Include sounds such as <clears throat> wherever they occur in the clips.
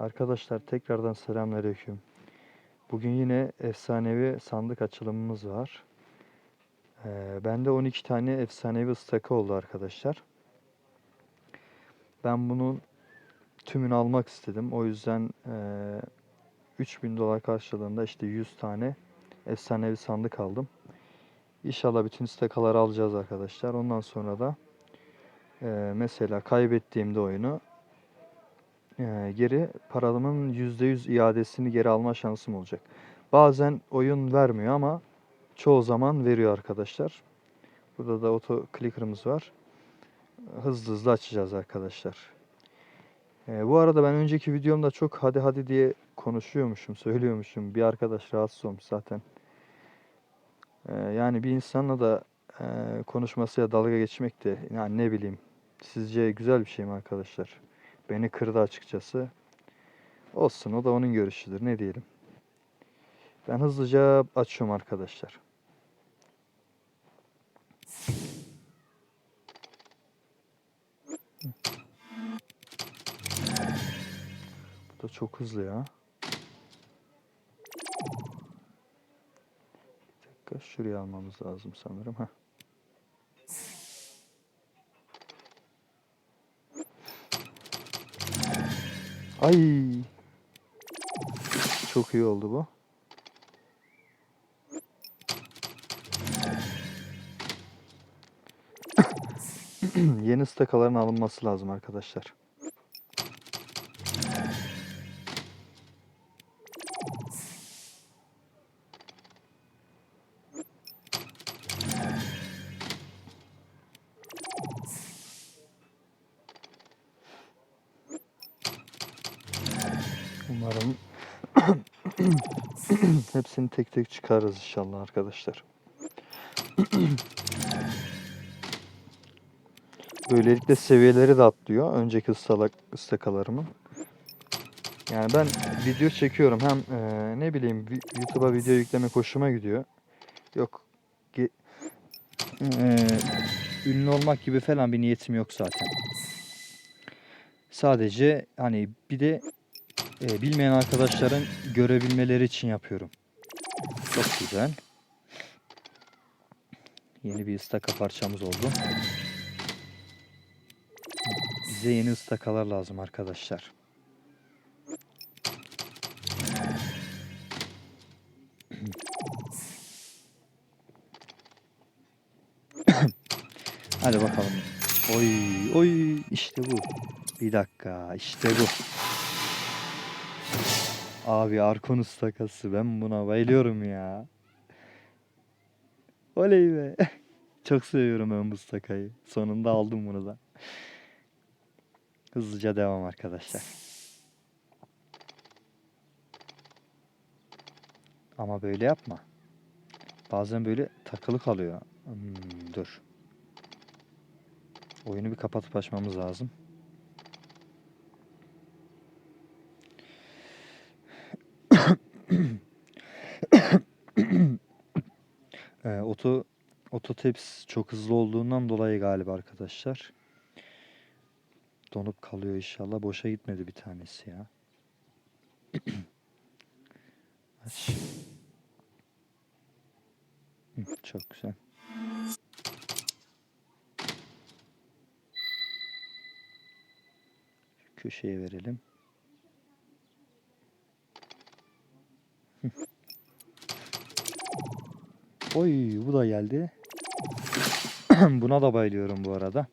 Arkadaşlar tekrardan selamünaleyküm. Bugün yine efsanevi sandık açılımımız var. Ee, bende 12 tane efsanevi ıstaka oldu arkadaşlar. Ben bunun tümünü almak istedim. O yüzden eee 3000 dolar karşılığında işte 100 tane efsanevi sandık aldım. İnşallah bütün istakaları alacağız arkadaşlar. Ondan sonra da eee, mesela kaybettiğimde oyunu geri paramın %100 iadesini geri alma şansım olacak. Bazen oyun vermiyor ama çoğu zaman veriyor arkadaşlar. Burada da auto clicker'ımız var. Hızlı hızlı açacağız arkadaşlar. Ee, bu arada ben önceki videomda çok hadi hadi diye konuşuyormuşum, söylüyormuşum. Bir arkadaş rahatsız olmuş zaten. Ee, yani bir insanla da e, konuşmasıyla dalga geçmek de yani ne bileyim. Sizce güzel bir şey mi arkadaşlar? Beni kırdı açıkçası. Olsun o da onun görüşüdür ne diyelim. Ben hızlıca açıyorum arkadaşlar. Bu da çok hızlı ya. Bir dakika şuraya almamız lazım sanırım. Heh. Ay. Çok iyi oldu bu. <coughs> Yeni stakaların alınması lazım arkadaşlar. Umarım <coughs> hepsini tek tek çıkarırız inşallah arkadaşlar. <coughs> Böylelikle seviyeleri de atlıyor önceki ıstalak, ıstakalarımın. Yani ben video çekiyorum hem eee, ne bileyim YouTube'a video yüklemek hoşuma gidiyor. Yok ge- eee, ünlü olmak gibi falan bir niyetim yok zaten. Sadece hani bir de e, bilmeyen arkadaşların görebilmeleri için yapıyorum. Çok güzel. Yeni bir ıstaka parçamız oldu. Bize yeni ıstakalar lazım arkadaşlar. Hadi bakalım. Oy oy işte bu. Bir dakika işte bu. Abi Arkonus takası ben buna bayılıyorum ya. Oley be. <laughs> Çok seviyorum ben bu takayı. Sonunda aldım bunu da. Hızlıca devam arkadaşlar. Ama böyle yapma. Bazen böyle takılı kalıyor. Hmm, dur. Oyunu bir kapatıp açmamız lazım. Ee, oto Ototeps çok hızlı olduğundan dolayı galiba arkadaşlar. Donup kalıyor inşallah. Boşa gitmedi bir tanesi ya. Çok güzel. Köşeye verelim. Oy bu da geldi. <clears throat> Buna da bayılıyorum bu arada.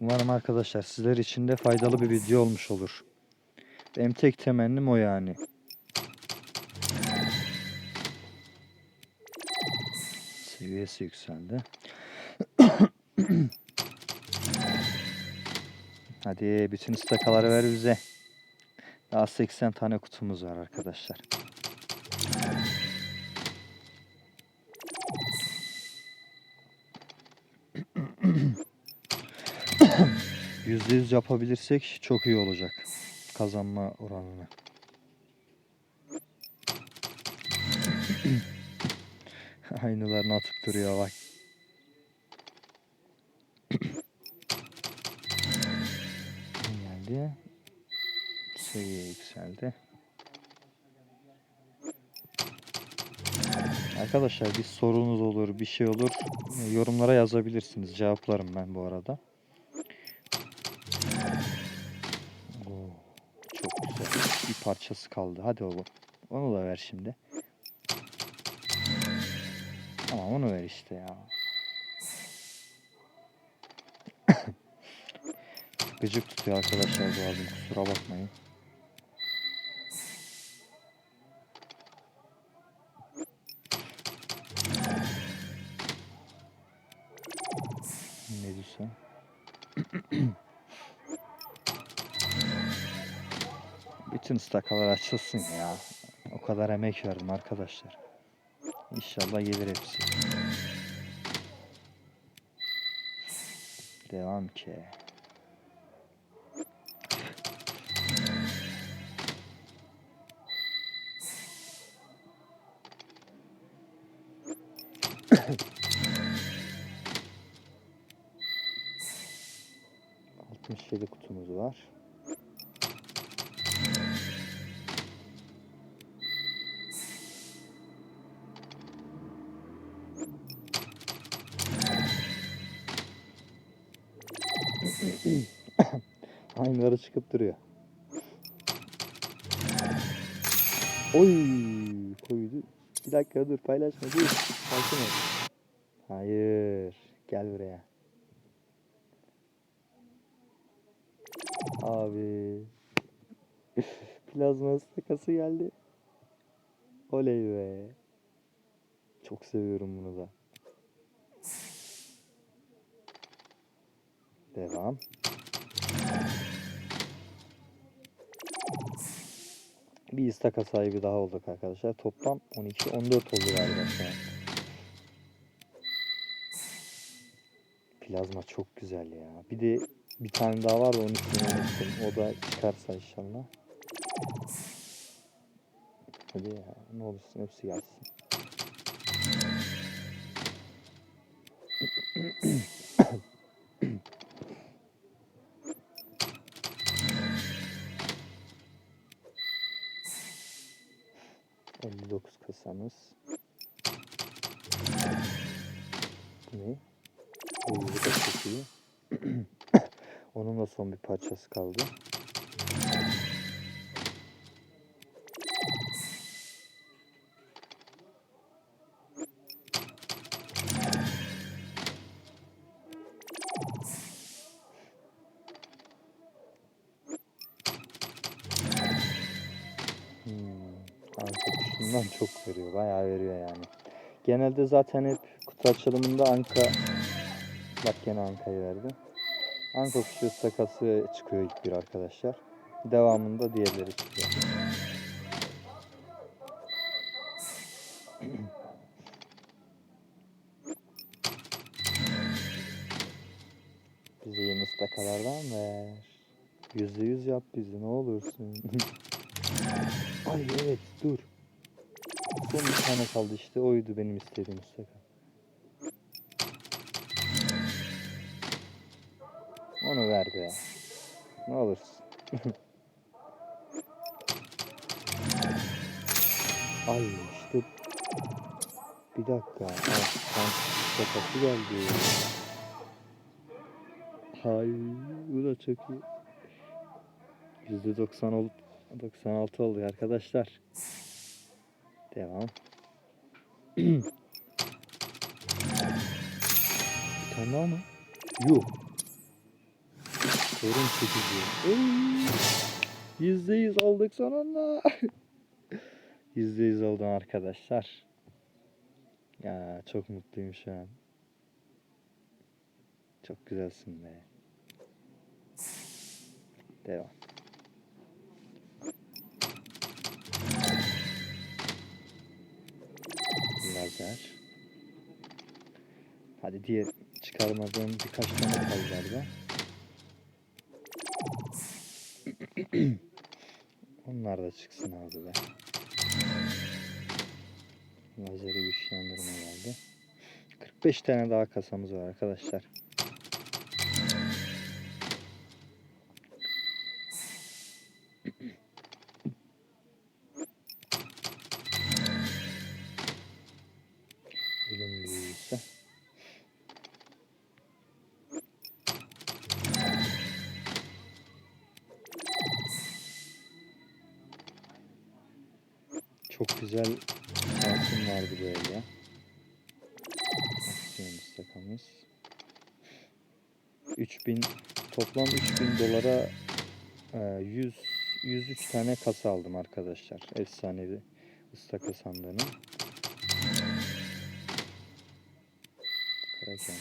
Umarım arkadaşlar sizler için de faydalı bir video olmuş olur. Benim tek temennim o yani. Seviyesi yükseldi. <clears throat> Hadi bütün istakaları ver bize. Daha 80 tane kutumuz var arkadaşlar. Yüzde yüz yapabilirsek çok iyi olacak. Kazanma oranını. <clears throat> Aynılarını atıp duruyor bak. <clears throat> yükseldi. Seviye yükseldi. Arkadaşlar bir sorunuz olur, bir şey olur. Yorumlara yazabilirsiniz. Cevaplarım ben bu arada. Parçası kaldı. Hadi oğlum. Onu da ver şimdi. Tamam onu ver işte ya. <coughs> Gıcık tutuyor arkadaşlar boğazım kusura bakmayın. Bütün stakalar açılsın ya. O kadar emek verdim arkadaşlar. İnşallah gelir hepsi. Devam ki. Altmış yedi kutumuz var. Aynıları çıkıp duruyor. Oy koydu. Bir dakika dur paylaşma dur. Sakin ol. Hayır. Gel buraya. Abi. <laughs> Plazma stakası geldi. Oley be. Çok seviyorum bunu da. Devam. Bir istaka sahibi daha olduk arkadaşlar. Toplam 12 14 oldu galiba şu an. Plazma çok güzel ya. Bir de bir tane daha var da onun ismini unuttum. O da çıkarsa inşallah. Hadi ya ne olursun hepsi gelsin. <clears throat> Bu ne? <clears throat> Onun da son bir parçası kaldı. Kuşundan çok veriyor. Bayağı veriyor yani. Genelde zaten hep kutu açılımında Anka Bak gene Anka'yı verdi. Anka kuşu sakası çıkıyor ilk bir arkadaşlar. Devamında diğerleri çıkıyor. Bize yeni stakalardan ver. Yüzde yüz yap bizi ne olursun. <laughs> Ay evet dur. Son bir tane kaldı işte oydu benim istediğim staka. Onu ver be. Ne olursun. <laughs> Ay işte bir dakika. Aa, kan şakası geldi. Hay bu da çok iyi. Yüzde 90 olup 96 oldu arkadaşlar. Devam. bir tane daha mı? Yuh. Sorun çekici. Yüzde yüz olduk sonunda. <laughs> Yüzde yüz oldum arkadaşlar. Ya çok mutluyum şu an. Çok güzelsin be. Devam. Lazer. Hadi diğer çıkarmadığım birkaç tane kaldı galiba. <clears throat> Onlar da çıksın abi be. Lazeri güçlendirme geldi. 45 tane daha kasamız var arkadaşlar. Vardı böyle. Aksiyon istakamız. 3000 toplam 3000 dolara e, 100 103 tane kasa aldım arkadaşlar. Efsanevi ıstaka sandığının. Kraken.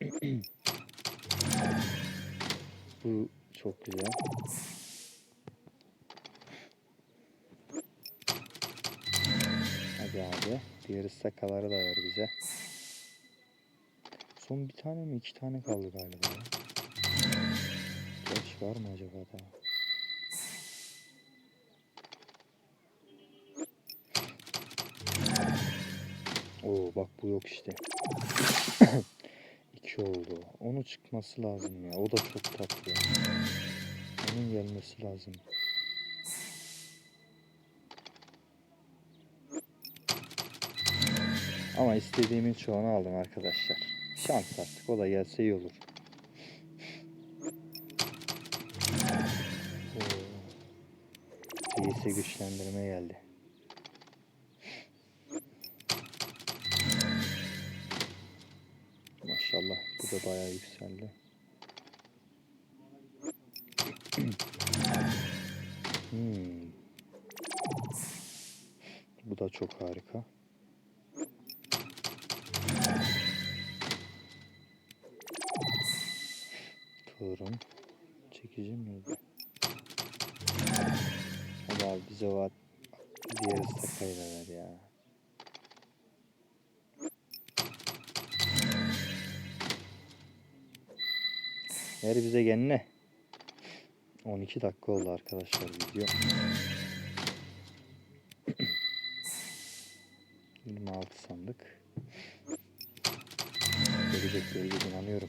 <clears throat> Bu çok güzel. Hadi abi. Diğer ıstakaları da ver bize. Son bir tane mi iki tane kaldı galiba. Geç var mı acaba daha? Oo bak bu yok işte. <coughs> İki oldu. Onu çıkması lazım ya. O da çok tatlı. Onun gelmesi lazım. Ama istediğimin çoğunu aldım arkadaşlar. Şans artık. O da gelse iyi olur. Oo. GS güçlendirme geldi. Maşallah bu da bayağı yükseldi. Hmm. Bu da çok harika. Çekici miydi? Hadi abi bize o at- diğer istakayı da ver ya. Ver bize kendine. 12 dakika oldu arkadaşlar video. <clears throat> 26 sandık. Gelecek gelecek inanıyorum.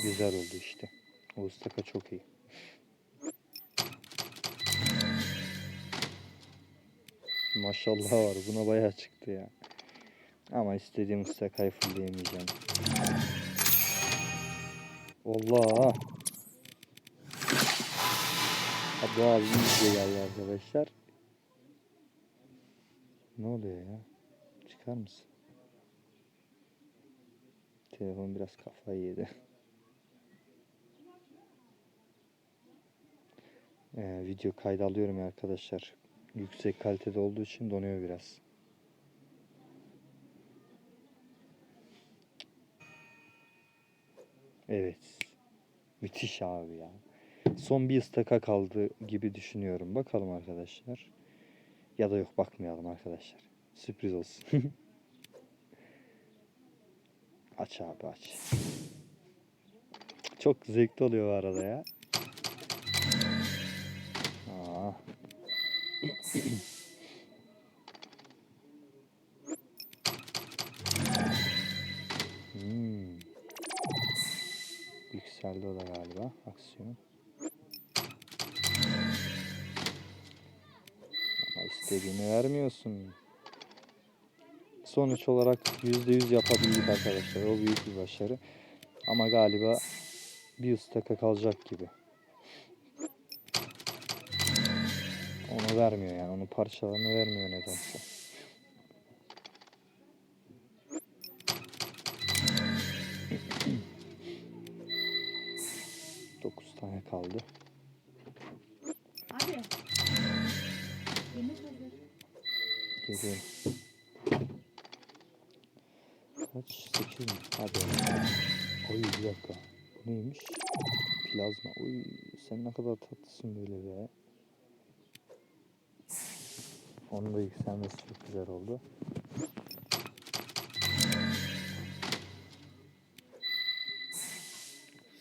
Bu güzel oldu işte. O ıstaka çok iyi. Maşallah var. Buna bayağı çıktı ya. Ama istediğim ıstakayı fullleyemeyeceğim. Allah. Hadi abi iyice geldi arkadaşlar. Ne oluyor ya? Çıkar mısın? Telefon biraz kafayı yedi. Ee, video kaydı alıyorum arkadaşlar. Yüksek kalitede olduğu için donuyor biraz. Evet. Müthiş abi ya. Son bir ıstaka kaldı gibi düşünüyorum. Bakalım arkadaşlar. Ya da yok bakmayalım arkadaşlar. Sürpriz olsun. <laughs> aç abi aç. Çok zevkli oluyor bu arada ya. Hmm. Yükseldi o da galiba aksiyon. Ama istediğini vermiyorsun. Sonuç olarak %100 yapabildik arkadaşlar. O büyük bir başarı. Ama galiba bir ıstaka kalacak gibi. Onu vermiyor yani. Onun parçalarını vermiyor nedense. Dokuz tane kaldı. Abi. Geliyorum. Kaç? 8 mi? Hadi. Oy bir dakika. Bu neymiş? Plazma. Oy sen ne kadar tatlısın böyle be. Onun da yükselmesi çok güzel oldu.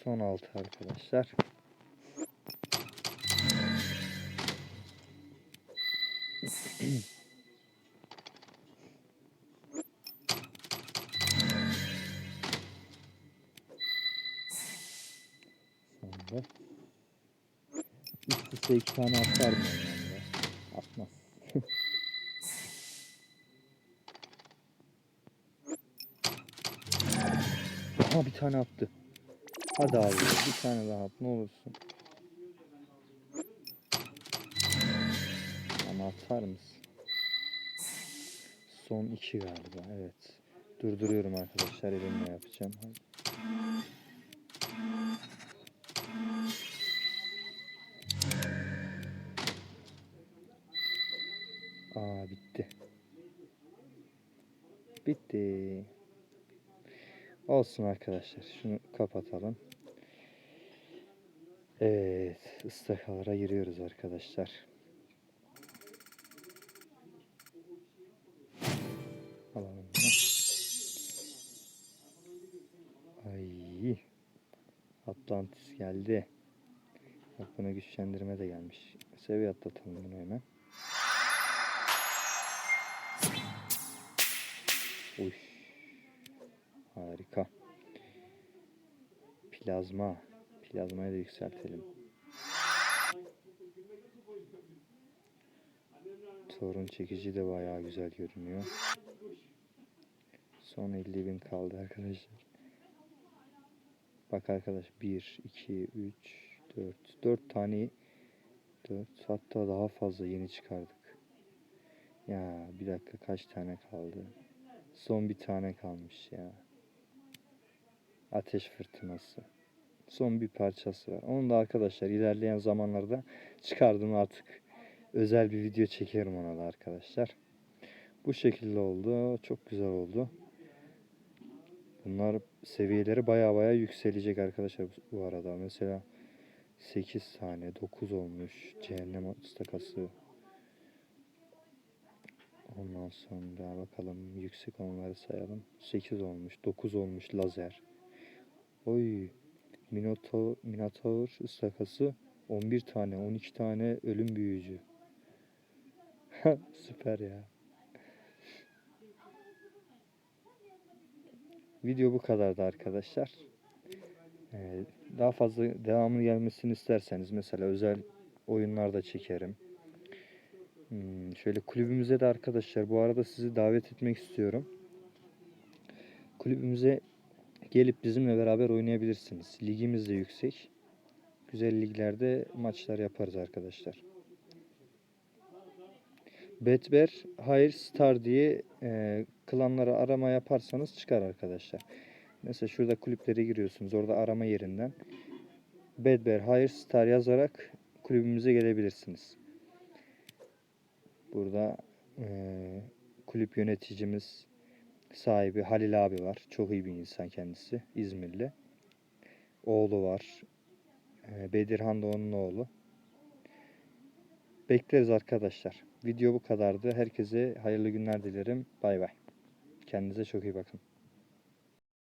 Son altı arkadaşlar. Sonra üst üste iki tane atar mı ondan da? Atmaz. Aha bir tane attı. Hadi abi bir tane daha at ne olursun. Ama atar mısın? Son iki galiba evet. Durduruyorum arkadaşlar elimle yapacağım. Aa bitti. Bitti. Olsun arkadaşlar. Şunu kapatalım. Evet. ıstakalara giriyoruz arkadaşlar. Alalım. Ay. Atlantis geldi. Bak buna güçlendirme de gelmiş. Seviye atlatalım bunu hemen. Uy. Harika. Plazma. Plazmayı da yükseltelim. Sorun çekici de bayağı güzel görünüyor. Son 50 bin kaldı arkadaşlar. Bak arkadaş 1, 2, 3, 4. 4 tane 4 hatta daha fazla yeni çıkardık. Ya bir dakika kaç tane kaldı? Son bir tane kalmış ya. Ateş fırtınası. Son bir parçası var. Onu da arkadaşlar ilerleyen zamanlarda çıkardım artık. Özel bir video çekerim ona da arkadaşlar. Bu şekilde oldu. Çok güzel oldu. Bunlar seviyeleri baya baya yükselecek arkadaşlar bu- arada. Mesela 8 tane 9 olmuş. Cehennem ıstakası. Ondan sonra bakalım yüksek onları sayalım. 8 olmuş, 9 olmuş lazer. Oy. Minotaur, Minotaur ıstakası 11 tane, 12 tane ölüm büyücü. Süper ya. Video bu kadardı arkadaşlar. Ee, daha fazla devamlı gelmesini isterseniz mesela özel oyunlarda çekerim. Hmm, şöyle kulübümüze de arkadaşlar bu arada sizi davet etmek istiyorum. Kulübümüze gelip bizimle beraber oynayabilirsiniz. Ligimiz de yüksek. Güzel liglerde maçlar yaparız arkadaşlar. Betber Hayır Star diye e, klanlara arama yaparsanız çıkar arkadaşlar. Mesela şurada kulüplere giriyorsunuz. Orada arama yerinden Bedber Hayır Star yazarak kulübümüze gelebilirsiniz. Burada eee, kulüp yöneticimiz sahibi Halil abi var. Çok iyi bir insan kendisi. İzmirli. Oğlu var. Eee, Bedirhan da onun oğlu. Bekleriz arkadaşlar. Video bu kadardı. Herkese hayırlı günler dilerim. Bay bay. Kendinize çok iyi bakın.